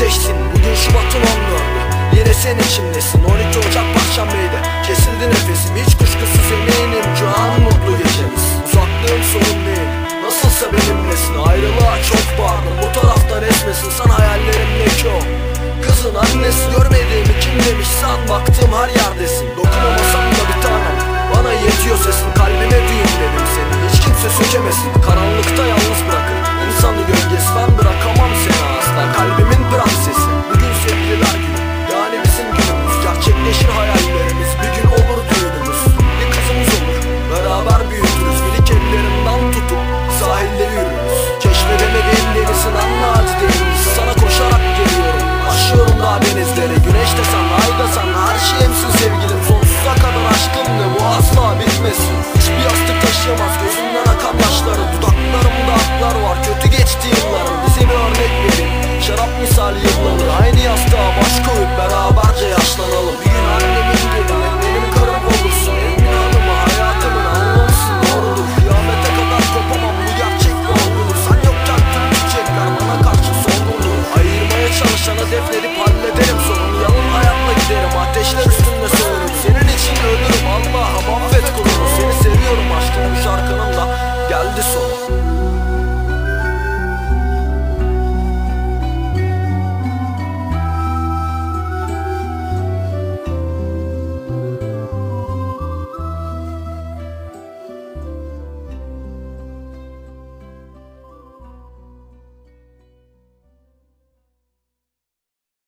ateşsin Bugün Şubat'ın 14'ü Yine senin şimdisin. 12 Ocak Perşembeydi. Kesildi nefesim hiç kuşkusuz eminim ki an mutlu gecemiz. Uzaklığın sorun değil. Nasılsa benimlesin. Ayrılığa çok bağlı. Bu taraftan esmesin sen hayallerimdeki o? Kızın annesi görmediğimi kim demiş. Sen Baktığım her yerdesin. Dokunamasam da bir tanem. Bana yetiyor sesin. Kalbime düğümledim seni Hiç kimse sökemesin. Karanlıkta yalnız